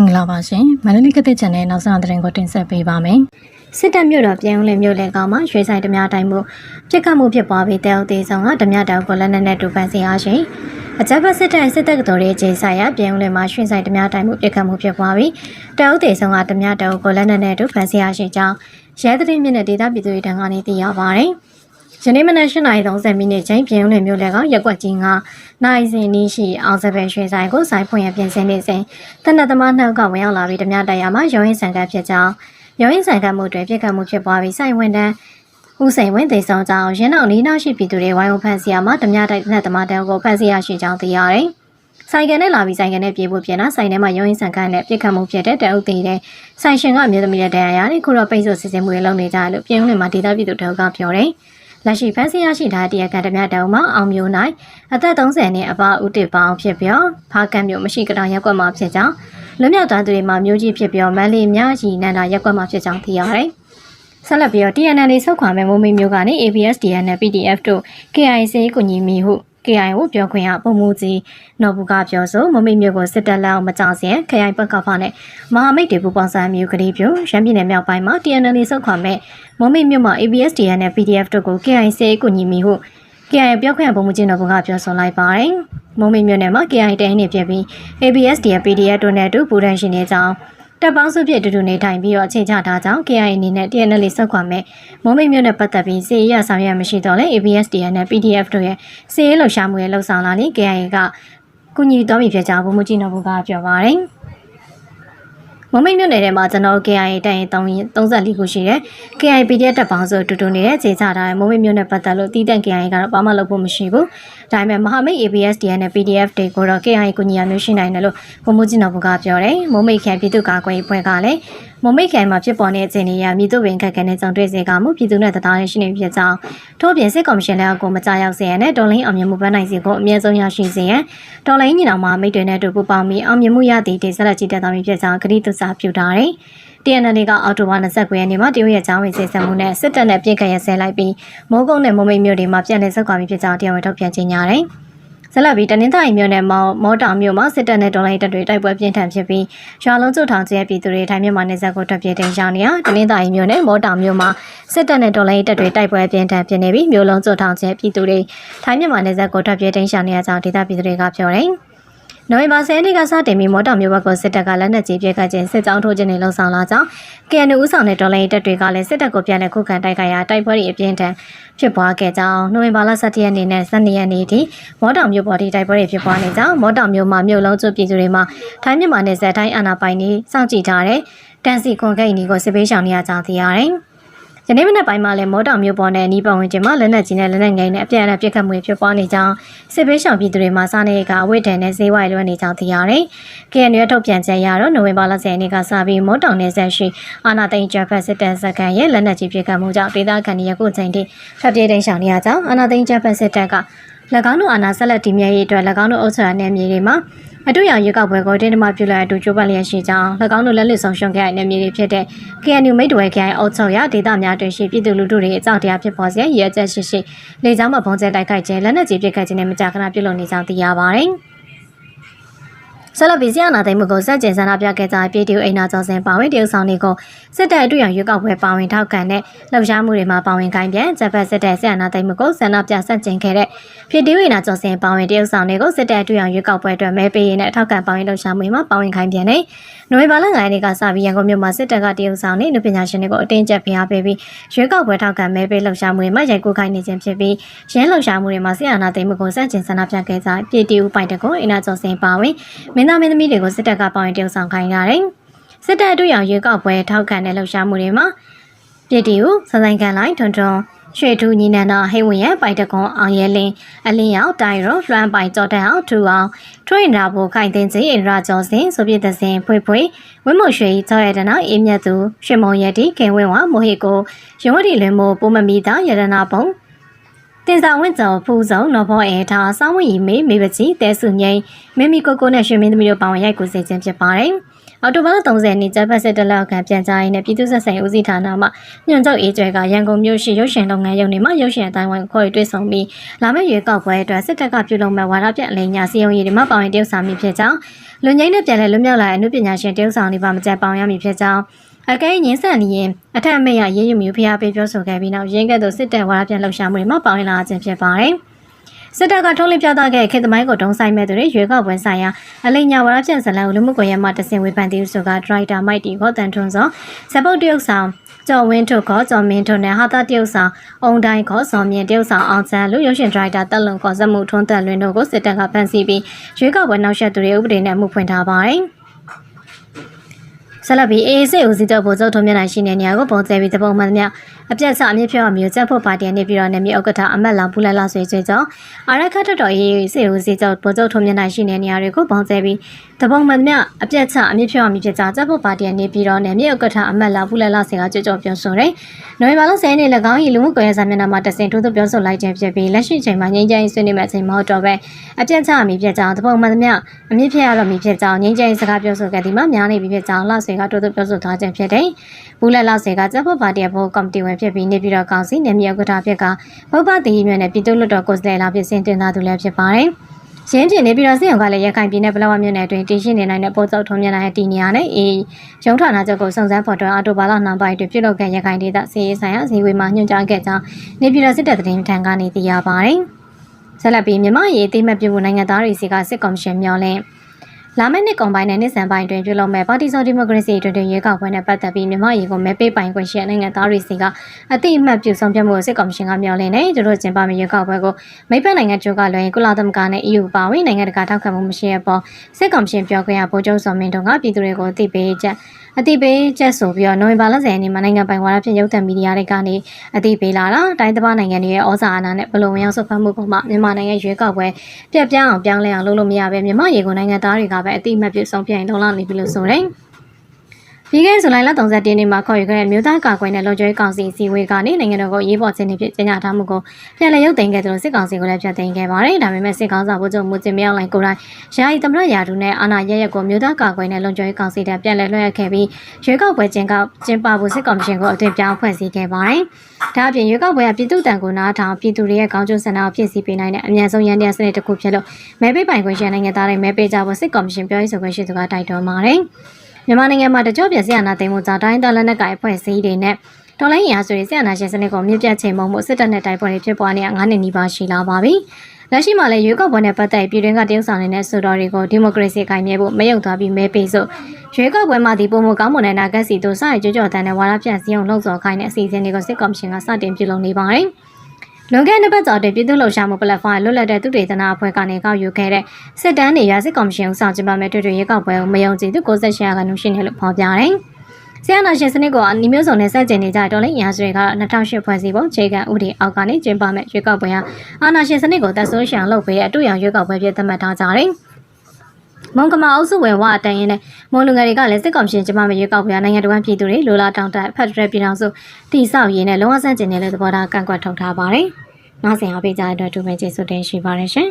င်္ဂလာပါရှင်မန္တလေးကတဲ့ channel နောက်ဆုံးသတင်းကိုတင်ဆက်ပေးပါမယ်စစ်တပ်မြို့တော်ပြည်ဦးလင်မြို့လေကောင်မှာရွှေဆိုင်ဓမြတိုင်းမှုပြစ်ခတ်မှုဖြစ်ပွားပြီးတဲဥသေးဆောင်ကဓမြတောင်ကိုလက်နက်နဲ့တူပန်းစီအားရှင်အကြမ်းဖက်စစ်တပ်စစ်တပ်ကတော်ရဲ့ခြေဆိုင်ရပြည်ဦးလင်မှာရွှေဆိုင်ဓမြတိုင်းမှုပြစ်ခတ်မှုဖြစ်ပွားပြီးတဲဥသေးဆောင်ကဓမြတောင်ကိုလက်နက်နဲ့တူပန်းစီအားရှင်ကြောင်းရဲသတင်းမြင့်တဲ့ဒေသပြည်သူတွေတန်းကနေသိရပါတယ် ယနေ့မနက်8:30မိနစ်ချိန်ပြည်ဦးလင်မြို့လေကောင်ရက်ွက်ကြီးကနိုင်စင်နီးရှိအောင်စပယ်ရွှေဆိုင်ကိုဆိုင်ဖွင့်ရပြင်ဆင်နေစဉ်တနက်သမားနှောက်ကဝင်ရောက်လာပြီးဓမြတရားမှာရောင်းရင်ဆန်ကပ်ဖြစ်ကြောင်းရောင်းရင်ဆန်ကပ်မှုတွေပြစ်ခတ်မှုဖြစ်ပွားပြီးဆိုင်ဝင်တန်းဦးစိန်ဝင်းသိဆောင်ကြောင်းရင်းနောက်နီးနောက်ရှိပြည်သူတွေဝိုင်းဝန်းဖန်ဆီးရမှာဓမြတိုက်နဲ့သမားတန်းကိုဖန်ဆီးရရှိကြောင်းသိရတယ်။ဆိုင်ကန်နဲ့လာပြီးဆိုင်ကန်နဲ့ပြေးဖို့ပြင်လာဆိုင်ထဲမှာရုံးရင်ဆန်ကန်းနဲ့ပြစ်ခတ်မှုဖြစ်တဲ့တအုပ်သေးတဲ့ဆိုင်ရှင်ကအမျိုးသမီးရဲ့တရားရတဲ့ခုတော့ပိတ်ဆို့စစ်ဆေးမှုတွေလုပ်နေကြတယ်လို့ပြည်ဦးလင်မှာဒေသပြည်သူတို့ကပြောတယ်။ လက်ရှိဖန်ဆီးရရှိထားတဲ့တရားခံဓမြတောင်မှာအောင်မျိုးနိုင်အသက်30နှစ်အပဦးတစ်ပေါင်းဖြစ်ပြီးဖားကံမျိုးမရှိကတောင်ရက်ကွက်မှာဖြစ်ကြောင်းလွတ်မြောက်သွားသူတွေမှာမျိုးကြီးဖြစ်ပြီးမန်းလေးမြရီနန္ဒာရက်ကွက်မှာဖြစ်ကြောင်းသိရတယ်။ဆက်လက်ပြီးတော့ TNL ဆုတ်ခွာမဲ့မုံမိမျိုးကနေ ABSDN နဲ့ PDF တို့ KIC ကိုညီမီဟု KI ကိုပြောခွင့်ရပုံမှုကြီးနော်ဘူးကပြောဆိုမမိမျိုးကိုစစ်တပ်လက်အောက်မကြစင် KI ဘက်ကဖာနဲ့မဟာမိတ်တွေပူပေါင်းဆိုင်မျိုးကလေးပြရန်ပြည်နယ်မြောက်ပိုင်းမှာ TNL ဆုတ်ခွာမဲ့မမိမျိုးမှာ ABSDN နဲ့ PDF တို့ကို KIC ကိုညီမီဟု KI ပြောခွင့်ရပုံမှုကြီးနော်ဘူးကပြောဆိုလိုက်ပါတယ်မုံမိမျိုးနယ်မှာ KI တိုင်းနေပြပြီး ABSDN PDF တို့နဲ့အတူပူးထန်ရှင်နေကြောင်း တပ်ပေါင်းစုဖြစ်တူတူနေထိုင်ပြီးတော့ချိန်ချထားကြောင်း KI အနေနဲ့ TNL ဆုတ်ခွာမဲ့မုံမိတ်မြို့နဲ့ပတ်သက်ပြီးစီရဆောင်ရွက်မရှိတော့လဲ ABSDN နဲ့ PDF တို့ရဲ့စီရလှုပ်ရှားမှုရဲ့လှုပ်ဆောင်လာရင် KI ကကုညီတော်ပြီဖြစ်ကြောင်းဘုံမကြီးနော်ဘူးကပြောပါတယ်။မမိတ်မြို့နယ်ထဲမှာကျွန်တော် KIA တိုင်ရင်34ခုရှိတယ်။ KIA PDF တပ်ပေါင်းစုတူတူနေတဲ့ခြေချထားတဲ့မမိတ်မြို့နယ်ပတ်သက်လို့တီးတန့် KIA ကတော့ဘာမှလုပ်ဖို့မရှိဘူး။ ဒါပေမဲ့မဟာမိတ် ABSDN နဲ့ PDF တွေကိုတော့ KIA ကိုညီရမျိုးရှိနိုင်တယ်လို့ဘုံမကြီးနော်ဘုကပြောတယ်။မမိတ်ခံပြည်သူ့ကာကွယ်ရေးဖွဲ့ကလည်းမမိတ်ခံမှာဖြစ်ပေါ်နေတဲ့အခြေအနေအရမြစ်တို့ပင်ခက်ခဲနဲ့ကြုံတွေ့စေကမှုပြည်သူနဲ့တရားရရှိနေဖြစ်ကြောင်းထို့ပြင်စစ်ကော်မရှင်လက်အောက်ကိုမကြရောက်စေရန်နဲ့ဒေါ်လင်းအောင်မြင်မှုပန်းနိုင်စီကိုအမြဲဆုံးရရှိစေရန်ဒေါ်လင်းညီနောင်မမိတ်တွေနဲ့အတူပူးပေါင်းပြီးအောင်မြင်မှုရသည့်ဒေသလက်ကြီးတက်တော်မူဖြစ်ကြောင်းကတိသစ္စာပြုထားတယ်။ TNL ကအော်တိုဘာ29ရက်နေ့မှာတရုတ်ရဲ့ချောင်းဝင်စေစံမှုနဲ့စစ်တပ်နဲ့ပြည်ခတ်ရဆဲလိုက်ပြီးမိုးကုတ်နဲ့မုံမိတ်မြို့တွေမှာပြန်လည်ဆက်ကွာပြီးဖြစ်ကြောင်းတရားဝင်ထုတ်ပြန်ကြေညာတယ်။ဆက်လက်ပြီးတနင်္သာရီမြို့နယ်မော်မော်တောင်မြို့မှာစစ်တပ်နဲ့ဒေါ်လာတပ်တွေတိုက်ပွဲပြင်းထန်ဖြစ်ပြီးရွာလုံးကျွတ်ထောင်ကျဲပြည်သူတွေထိုင်းမြန်မာနယ်စပ်ကိုထွက်ပြေးတင်ရှောင်နေရတနင်္သာရီမြို့နယ်မော်တောင်မြို့မှာစစ်တပ်နဲ့ဒေါ်လာတပ်တွေတိုက်ပွဲပြင်းထန်ဖြစ်နေပြီးမြို့လုံးကျွတ်ထောင်ကျဲပြည်သူတွေထိုင်းမြန်မာနယ်စပ်ကိုထွက်ပြေးတင်ရှောင်နေရကြောင်းဒေသပြည်သူတွေကပြောတယ်။ နိုဝင်ဘာ10ရက်နေ့ကစတင်ပြီးမော်တော်မျိုးဘက်ကိုစစ်တပ်ကလက်နက်ကြီးပြစ်ခတ်ခြင်းစစ်ကြောင်းထိုးခြင်းတွေလှုံ့ဆော်လာကြောင်း KNU ဦးဆောင်တဲ့ဒေါ်လာရေးတပ်တွေကလည်းစစ်တပ်ကိုပြန်လည်ခုခံတိုက်ခိုက်ရာတိုက်ပွဲတွေအပြင်းထန်ဖြစ်ပွားခဲ့ကြောင်းနိုဝင်ဘာလ17ရက်နေ့နဲ့12ရက်နေ့ထိမော်တော်မျိုးပေါ်ဒီတိုက်ပွဲတွေဖြစ်ပွားနေကြောင်းမော်တော်မျိုးမှာမြို့လုံးကျွပြည်သူတွေမှာထိုင်းမြန်မာနယ်စပ်တိုင်းအာဏာပိုင်တွေစောင့်ကြည့်ထားတဲ့တန်စီခွန်ဂိတ်နီကိုစစ်ပေးရှောင်နေရကြောင်းသိရတယ်။ ယနေ့မနက်ပိုင်းမှာလည်းမော်တောင်မြို့ပေါ်နဲ့နီးပတ်ဝန်းကျင်မှာလက်နက်ကြီးနဲ့လက်နက်ငယ်နဲ့အပြန်အလှန်ပစ်ခတ်မှုဖြစ်ပွားနေကြောင်းစစ်ပေးရှောင်ပြည်သူတွေမှာစားနေကအဝိဒန်နဲ့ဈေးဝိုင်းလွှဲနေကြောင်းသိရတယ်။ KNU ရဲ့ထုတ်ပြန်ချက်အရတော့နိုဝင်ဘာလ10ရက်နေ့ကစပြီးမော်တောင်နယ်ဆက်ရှိအာနာသိန်းဂျပန်စစ်တပ်စခန်းရဲ့လက်နက်ကြီးပစ်ခတ်မှုကြောင့်ဒေသခံတွေယခုချိန်ထိဖျက်ပြေးတိမ်းရှောင်နေရကြောင်းအာနာသိန်းဂျပန်စစ်တပ်က၎ င်းတို့အာဏာဆက်လက်တည်မြဲရေးအတွက်၎င်းတို့အုပ်ချုပ်ရတဲ့မြေတွေမှာအတူရရွေးကောက်ပွဲကိုတင်းတမပြုလိုက်အတူကြိုးပမ်းလျက်ရှိကြောင်း၎င်းတို့လက်လစ်ဆောင်ရှုံးခဲ့တဲ့မြေတွေဖြစ်တဲ့ KNU မိတ်တွယ်ခိုင်အုပ်ချုပ်ရဒေသများတွင်ရှိပြည်သူလူထုတွေအကြောက်တရားဖြစ်ပေါ်စေရည်အချက်ရှိရှိလေကြောင်းမှာပုံကျဲတိုက်ခိုက်ခြင်းလက်နက်ကြီးပစ်ခတ်ခြင်းနဲ့မကြာခဏပြုလုပ်နေကြောင်းသိရပါတယ်။ ဆလဘီစီယာနာသိမှုကိုစက်ကျင်ဆန္ဒပြခဲ့ကြပြည်သူအိမ်နာကျော်စင်ပါဝင်တရုတ်ဆောင်တွေကိုစစ်တပ်အတွေ့အကြုံရွေးကောက်ပွဲပါဝင်ထောက်ခံတဲ့လှုပ်ရှားမှုတွေမှာပါဝင်ခိုင်းပြန်ဂျပန်စစ်တပ်ဆီယာနာသိမှုကိုဆန္ဒပြစက်ကျင်ခဲ့တဲ့ပြည်သူအိမ်နာကျော်စင်ပါဝင်တရုတ်ဆောင်တွေကိုစစ်တပ်အတွေ့အကြုံရွေးကောက်ပွဲအတွက်မဲပေးရင်းနဲ့ထောက်ခံပါဝင်လှုပ်ရှားမှုမှာပါဝင်ခိုင်းပြန်တဲ့နိုဝင်ဘာလ9ရက်နေ့ကစပြီးရန်ကုန်မြို့မှာစစ်တပ်ကတရုတ်ဆောင်နဲ့လူပညာရှင်တွေကိုအတင်းကျပ်ဖိအားပေးပြီးရွေးကောက်ပွဲထောက်ခံမဲပေးလှုပ်ရှားမှုတွေမှာရိုက်ကူးခိုင်းနေခြင်းဖြစ်ပြီးရင်းလှုပ်ရှားမှုတွေမှာဆီယာနာသိမှုကိုစက်ကျင်ဆန္ဒပြခဲ့ကြပြည်သူပိုင်တကုအိမ်နာကျော်စင်ပါဝင်မင်းသားမင်းသမီးတွေကိုစစ်တပ်ကပေါင်ရင်တရုတ်ဆောင်ခိုင်းရတယ်။စစ်တပ်အတွေ့အကြုံရွေးကောက်ပွဲထောက်ခံတဲ့လှုပ်ရှားမှုတွေမှာပြည်တီကိုစဆိုင်ကန်လိုက်ထွန်းထွန်းရွှေထူညီနန္ဒဟိဝင်ရဲ့ပိုက်တကွန်အောင်ရဲလင်းအလင်းရောက်တိုင်ရောလွမ်းပိုင်ကြော်တန်အောင်ထူအောင်ထွင်ရာဘူခိုင်တင်စီအင်ရာကျော်စင်ဆိုပြတဲ့စင်ဖွေဖွေဝင်းမရွှေကြောရတနာအေးမြတ်သူရွှေမုံရတီခင်ဝင်းဝမိုဟေကိုရုံးဝတီလွင်မို့ပိုးမမီတာရတနာပုံ တင်ဆောင်ဝင့်ကျော်ဖူးစုံနော်ဘောအဲထားစောင်းဝီမေမေပကြီးတဲစုငိမ့်မမီကိုကိုနဲ့ရွှေမင်းသမီးတို့ပေါင်းရိုက်ကူစေခြင်းဖြစ်ပါတယ်။အော်တိုဘာလ30နှစ်ကျပ်ဖက်စစ်တလောက်ခံပြန်ကြားရေးနဲ့ပြည်သူ့ဆက်ဆံရေးဦးစီးဌာနမှညွှန်ချုပ်အေးကျွဲကရန်ကုန်မြို့ရှိရုပ်ရှင်လုပ်ငန်းရုံတွေမှာရုပ်ရှင်အတိုင်းဝိုင်းခေါ်ယူတွေ့ဆုံပြီးလာမယ့်ရွေးကောက်ပွဲအတွက်စစ်တပ်ကပြုလုပ်မဲ့ဝါဒပြအလိညာစီယုံရည်တွေမှာပါဝင်တရုတ်ဆောင်မိဖြစ်ကြောင်းလူငိမ့်နဲ့ပြန်လဲလွတ်မြောက်လာတဲ့အမှုပညာရှင်တရုတ်ဆောင်တွေပါမကြပေါင်ရမည်ဖြစ်ကြောင်း အကဲငင်းဆန်လျင်အထက်အမိတ်ရရေးယူမျိုးဖျားပေးပြောဆိုခဲ့ပြီးနောက်ရင်းကဲ့သို့စစ်တပ်ဝါဒပြလှုပ်ရှားမှုတွေမှာပါဝင်လာခြင်းဖြစ်ပါတယ်။စစ်တပ်ကထုတ်လင်းပြသခဲ့ခေတ်သမိုင်းကိုတုံးဆိုင်မဲ့သူတွေရွေးကောက်ပွဲဆိုင်ရာအလိညာဝါဒပြဇလန်ကိုလူမှုကွန်ရက်မှာတစင်ဝေဖန်သေးဆိုကဒရိုက်တာမိုက်တီကိုတန်ထွန်းစောစပုတ်တရုတ်ဆောင်ကျော်ဝင်းထုတ်ခေါ်ကျော်မင်းထုတ်နဲ့ဟာတာတရုတ်ဆောင်အုံတိုင်းခေါ်စော်မြင့်တရုတ်ဆောင်အောင်ချန်လူရုပ်ရှင်ဒရိုက်တာတက်လုံခေါ်စက်မှုထွန်းတက်လွင်တို့ကိုစစ်တပ်ကဖမ်းဆီးပြီးရွေးကောက်ပွဲနောက်ဆက်သူတွေဥပဒေနဲ့မှုဖွင့်ထားပါတယ်။ ဆက်လက်ပြီးအေးစစ်ဦးစီးချုပ်ဗိုလ်ချုပ်ထုံးမြင့်နိုင်ရှိတဲ့နေရာကိုပုံကျဲပြီးတပုံမှန်သမျှအပြတ်ချအမြင့်ဖြောမျိုးချက်ဖို့ပါတီကနေပြီးတော့နေမြေဥက္ကဋ္ဌအမတ်လောင်ပူလက်လာဆွေကျွေးကြောင်းအာရခတ်တော်ရေးစစ်ဦးစီးချုပ်ဗိုလ်ချုပ်ထုံးမြင့်နိုင်ရှိတဲ့နေရာတွေကိုပုံကျဲပြီး တပုံမှန်သမျှအပြတ်ချအမြင့်ဖြောမျိုးဖြစ်ကြောင်းချက်ဖို့ပါတီကနေပြီးတော့နေမြေဥက္ကဋ္ဌအမတ်လောင်ပူလက်လာဆွေကကြွကြော်ပြောဆိုတယ်။နိုဝင်ဘာလ10ရက်နေ့၎င်း၏လူမှုကွန်ရက်စာမျက်နှာမှာတစင်ထိုးသွပြောဆိုလိုက်ခြင်းဖြစ်ပြီးလက်ရှိချိန်မှာငြိမ်းချမ်းရေးဆွေးနွေးမဲ့အချိန်မဟုတ်တော့ပဲအပြတ်ချအမြင့်ဖြစ်ကြောင်းတပုံမှန်သမျှအမြင့်ဖြေရတော့မည်ဖြစ်ကြောင်းငြိမ်းချမ်းရေးစကားပြောဆိုခဲ့သည်မှာများနေပြီဖြစ်ကြောင်းလှဆွေကထိုးသွပြောဆိုထားခြင်းဖြစ်တယ်။ဘူးလက်လှဆွေကချက်ဖို့ပါတီရဲ့ဘုတ်ကော်မတီဝင်ဖြစ်ပြီးနေပြည်တော်ကောင်စီနေမြေဥက္ကဋ္ဌဖြစ်ကဘုတ်ပတိမြင့်နဲ့ပြည်သူ့လွှတ်တော်ကိုယ်စားလှယ်လာဖြစ်စင်တင်သားသူလည်းဖြစ်ပါတယ်။ ရင်းပြင်းနေပြီးတော့စစ်ရုံကလည်းရခိုင်ပြည်နယ်ပလောဝမြို့နယ်အတွင်းတည်ရှိနေနိုင်တဲ့ပို့ချုပ်ထုံးမြနိုင်တဲ့တီနေရာနဲ့အေးရုံဌာနချုပ်ကိုစုံစမ်းဖော်ထုတ်အော်တိုဘာလနှောင်းပိုင်းတွင်ပြုလုပ်ခဲ့ရခိုင်ဒေသစီရေးဆိုင်ရာဇီဝေမှာညွှန်ကြားခဲ့ကြောင်းနေပြည်တော်စစ်တပ်သတင်းထံကနေသိရပါတယ်။ဆက်လက်ပြီးမြန်မာရေးအသိမှတ်ပြုဖို့နိုင်ငံသားတွေစီကစစ်ကော်မရှင်မျှော်လင့် လာမယ့်နှစ်ကုန်ပိုင်းနဲ့နှစ်ဆန်ပိုင်းတွင်ပြုလုပ်မဲ့ပါတီစုံဒီမိုကရေစီတွင်တွင်ရွေးကောက်ပွဲနဲ့ပတ်သက်ပြီးမြန်မာရေးကိုမဲပေးပိုင်ခွင့်ရှိတဲ့နိုင်ငံသားတွေစီကအတိအမှတ်ပြုဆုံးဖြတ်မှုကိုစစ်ကော်မရှင်ကမျှော်လင့်နေသူတို့ကျင်းပမယ့်ရွေးကောက်ပွဲကိုမိတ်ဖက်နိုင်ငံချို့ကလွှဲကုလသမဂ္ဂနဲ့ EU ပါဝင်နိုင်ငံတကာထောက်ခံမှုမရှိတဲ့ပေါ်စစ်ကော်မရှင်ပြောခွင့်ရဗိုလ်ချုပ်စောမင်းတို့ကပြည်သူတွေကိုအသိပေးချက် အတိပေးချက်ဆိုပြီးတော့နိုဝင်ဘာလ10ရက်နေ့မှာနိုင်ငံပိုင်ဝါဒဖြင့်ရုပ်သံမီဒီယာတွေကနေအတိပေးလာတာတိုင်းတစ်ပါးနိုင်ငံတွေရဲ့ဩဇာအာဏာနဲ့ဘလုံဝင်ရောက်ဆုတ်ဖက်မှုပေါ်မှာမြန်မာနိုင်ငံရွေးကောက်ပွဲပြက်ပြားအောင်ပြောင်းလဲအောင်လုပ်လို့မရပဲမြန်မာရေကုန်နိုင်ငံသားတွေကပဲအတိအမှတ်ပြုဆုံးဖြတ်ရင်လုံလောက်နေပြီလို့ဆိုတယ်။ ပြီးခဲ့တဲ့ဇူလိုင်လ31ရက်နေ့မှာခေါ်ယူခဲ့တဲ့မြို့သားကာကွယ်တဲ့လုံခြုံရေးကောင်စီအစည်းအဝေးကနေနိုင်ငံတော်ကိုရေးပေါ်ခြင်းတွေဖြစ်ကြေညာထားမှုကိုပြန်လည်ရုပ်သိမ်းခဲ့သလိုစစ်ကောင်စီကိုလည်းဖျက်သိမ်းခဲ့ပါတယ်။ဒါပေမဲ့စစ်ကောင်စာဗိုလ်ချုပ်မူကျင်မြောက်လိုင်ကိုယ်တိုင်ယာယီသမရယာဒူနဲ့အာဏာရရက်ကိုမြို့သားကာကွယ်တဲ့လုံခြုံရေးကောင်စီတပ်ပြန်လည်လွှဲအပ်ခဲ့ပြီးရွေးကောက်ပွဲကျင်းကောက်ကျင်းပဖို့စစ်ကောင်မရှင်ကိုအသွင်ပြောင်းဖွဲ့စည်းခဲ့ပါတယ်။ဒါအပြင်ရွေးကောက်ပွဲကပြည်သူ့တန်ကိုနားထောင်ပြည်သူတွေရဲ့ကောင်းကျိုးဆန္ဒကိုဖြစ်စီပေးနိုင်တဲ့အမြန်ဆုံးရန်တရားစနစ်တစ်ခုဖြစ်လို့မဲပေးပိုင်ခွင့်ရှိတဲ့နိုင်ငံသားတွေမဲပေးကြဖို့စစ်ကောင်မရှင်ပြောရေးဆိုခွင့်ရှိသူကတိုက်တွန်းပါတယ်။ မြန်မာနိုင်ငံမှာတကြော့ပြဆရာနာသိမ်းမှုကြောင့်တိုင်းဒေသလက်နက်ကိုင်အဖွဲ့အစည်းတွေနဲ့တော်လိုင်းရာဆိုရင်ဆရာနာရှင်စနစ်ကိုမြင့်ပြတ်ချိန်မုံမှုစစ်တပ်နဲ့တိုက်ပွဲတွေဖြစ်ပွားနေတာ9နှစ်နီးပါးရှိလာပါပြီ။လက်ရှိမှာလည်းရွေးကောက်ပွဲနဲ့ပတ်သက်ပြည်တွင်းကတရုတ်ဆောင်နေတဲ့ဆိုတော်တွေကိုဒီမိုကရေစီကိုင်မြဲဖို့မယုံသွားပြီးမဲပေးစို့ရွေးကောက်ပွဲမှာဒီပုံမကောင်းမွန်တဲ့နာဂတ်စီတို့စရကြွကြွတန်းတဲ့ဝါဒပြန့်စည်းအောင်လှုံ့ဆော်ခိုင်းတဲ့အစီအစဉ်တွေကိုစစ်ကော်မရှင်ကစတင်ပြုလုပ်နေပါတယ်။ လွန်ခဲ့တဲ့ပတ်ကျော်တဲ့ပြည်သူ့လှုပ်ရှားမှုပလက်ဖောင်းလွတ်လပ်တဲ့သူတေသနာအဖွဲ့ကနေကောက်ယူခဲ့တဲ့စစ်တမ်းတွေရစစ်ကော်မရှင်ဦးဆောင်ကျင်းပမဲ့တွေ့တွေ့ရေကောက်ပွဲကိုမယုံကြည်သူ68ရာခိုင်နှုန်းရှိနေလို့ဖော်ပြတယ်။ဆီယနာရှင်စနစ်ကအနီမျိုးစုံနဲ့စက်ကျင်နေကြတော်လိုင်းရာဇတွေက2008ဖွဲ့စည်းပုံခြေခံဥပဒေအောက်ကနေကျင်းပမဲ့ရွေးကောက်ပွဲဟာအာဏာရှင်စနစ်ကိုတပ်ဆိုးရှောင်လုပ်ပေးတဲ့အတူရောင်ရွေးကောက်ပွဲဖြစ်သတ်မှတ်ထားကြတယ်။ မုံကမအုပ်စုဝင်ဝအတန်ရင်နဲ့မွန်လူငယ်တွေကလည်းစစ်ကောင်ရှင်ကျမမရွေးကောက်ပွဲနိုင်ငံတော်ပြည်သူတွေလိုလားတောင်းတဖက်ဒရယ်ပြည်ထောင်စုတည်ဆောက်ရေးနဲ့လုံအောင်ဆန့်ကျင်နေတဲ့သဘောထားကန့်ကွက်ထုတ်ထားပါတယ်။နောက်ဆက်အားပေးကြတဲ့အတွက်တူမင်ကျေးဇူးတင်ရှိပါတယ်ရှင်